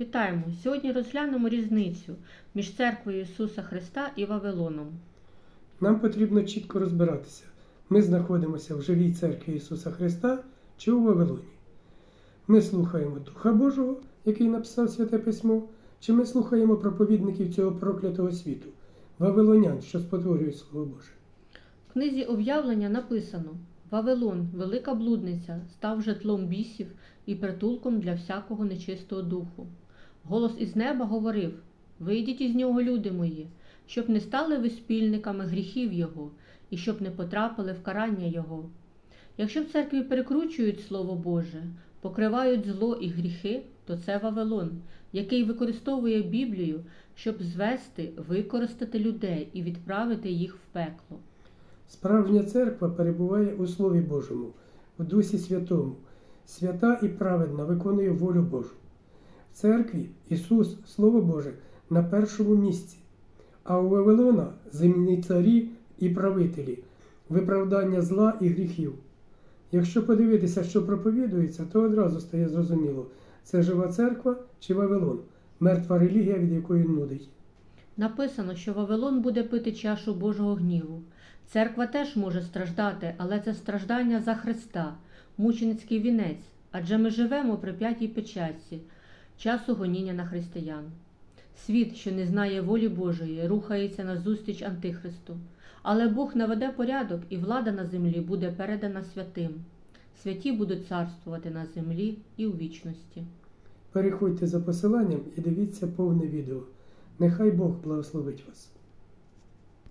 Вітаємо! Сьогодні розглянемо різницю між церквою Ісуса Христа і Вавилоном. Нам потрібно чітко розбиратися, ми знаходимося в живій церкві Ісуса Христа чи у Вавилоні. Ми слухаємо Духа Божого, який написав Святе Письмо, чи ми слухаємо проповідників цього проклятого світу, вавилонян, що спотворюють Слово Боже. В книзі об'явлення написано: Вавилон, велика блудниця, став житлом бісів і притулком для всякого нечистого духу. Голос із неба говорив: Вийдіть із нього, люди мої, щоб не стали ви спільниками гріхів Його, і щоб не потрапили в карання Його. Якщо в церкві перекручують Слово Боже, покривають зло і гріхи, то це Вавилон, який використовує Біблію, щоб звести, використати людей і відправити їх в пекло. Справжня церква перебуває у Слові Божому, в Дусі Святому, свята і праведна виконує волю Божу. Церкві Ісус, Слово Боже, на першому місці, а у Вавилона земні царі і правителі, виправдання зла і гріхів. Якщо подивитися, що проповідується, то одразу стає зрозуміло, це жива церква чи Вавилон, мертва релігія, від якої нудить. Написано, що Вавилон буде пити чашу Божого гніву. Церква теж може страждати, але це страждання за Христа, мученицький вінець, адже ми живемо при п'ятій печатці, часу гоніння на християн. Світ, що не знає волі Божої, рухається назустріч Антихристу. Але Бог наведе порядок, і влада на землі буде передана святим. Святі будуть царствувати на землі і у вічності. Переходьте за посиланням і дивіться повне відео. Нехай Бог благословить вас.